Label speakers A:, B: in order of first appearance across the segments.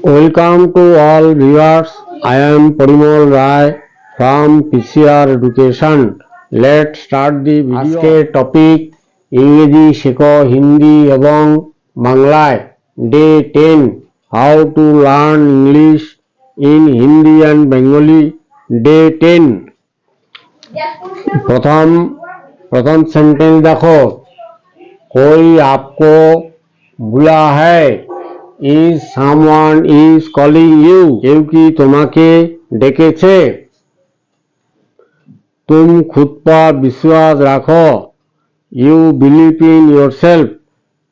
A: Welcome to all viewers. I am Parimal Rai from PCR Education. Let's start the video. আজকের topic ইংরেজি শেখো হিন্দি এবং বাংলায় day ten how to learn English in Hindi and Bengali day ten প্রথম প্রথম sentence দেখো कोई आपको बुला है is someone is calling you কেউ কি তোমাকে ডেকেছে? তুম খুদপা বিশ্বাস রাখো। You believe in yourself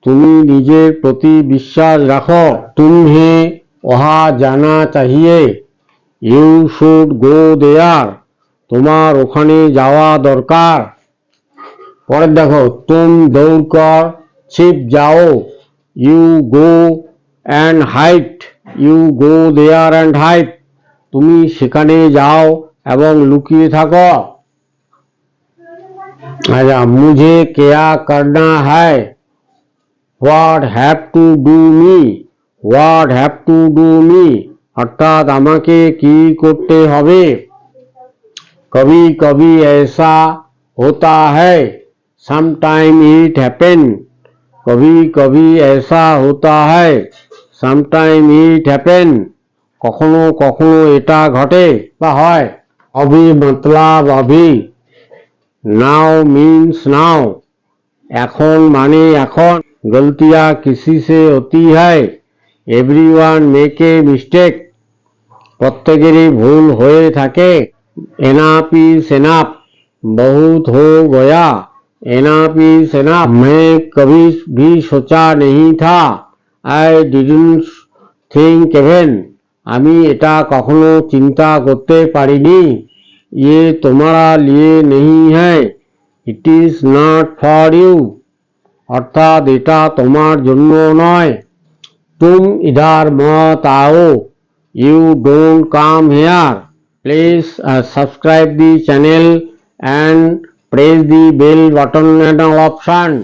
A: তুমি নিজের প্রতি বিশ্বাস রাখো। তুমি অহা জানা চাহিয়ে। ইউ শুড গো দেয়ার তোমার ওখানে যাওয়া দরকার। পরে দেখো, তুম দৌড় কর, ছিপ যাও। You go and height you go there and height তুমি সেখানে যাও এবং লুকিয়ে থাকো আচ্ছা মুঝে কেয়া করনা है what have to do me what have to do me অর্থাৎ আমাকে কি করতে হবে कभी कभी ऐसा होता है समटाइम इट हैपन कभी कभी ऐसा होता है समटाइम इट हैपन কখনো কখনো এটা ঘটে বা হয় অভি মতলব অভি নাও মিন্স নাও এখন মানে এখন গলতিয়া কিসি সে হতি হয় এভরিওয়ান মেক এ মিস্টেক প্রত্যেকেরই ভুল হয়ে থাকে एनाप इज एनाप बहुत हो गया एनाप इज एनाप मैं कभी भी सोचा नहीं था आई डिडन थिंक एवेन हमें यहाँ किंता करते पर ये तुम्हारा लिए नहीं है it is not for you अर्थात यहाँ तुम्हार जो नये तुम इधर मत आओ you don't come here please subscribe the channel and press the bell button and option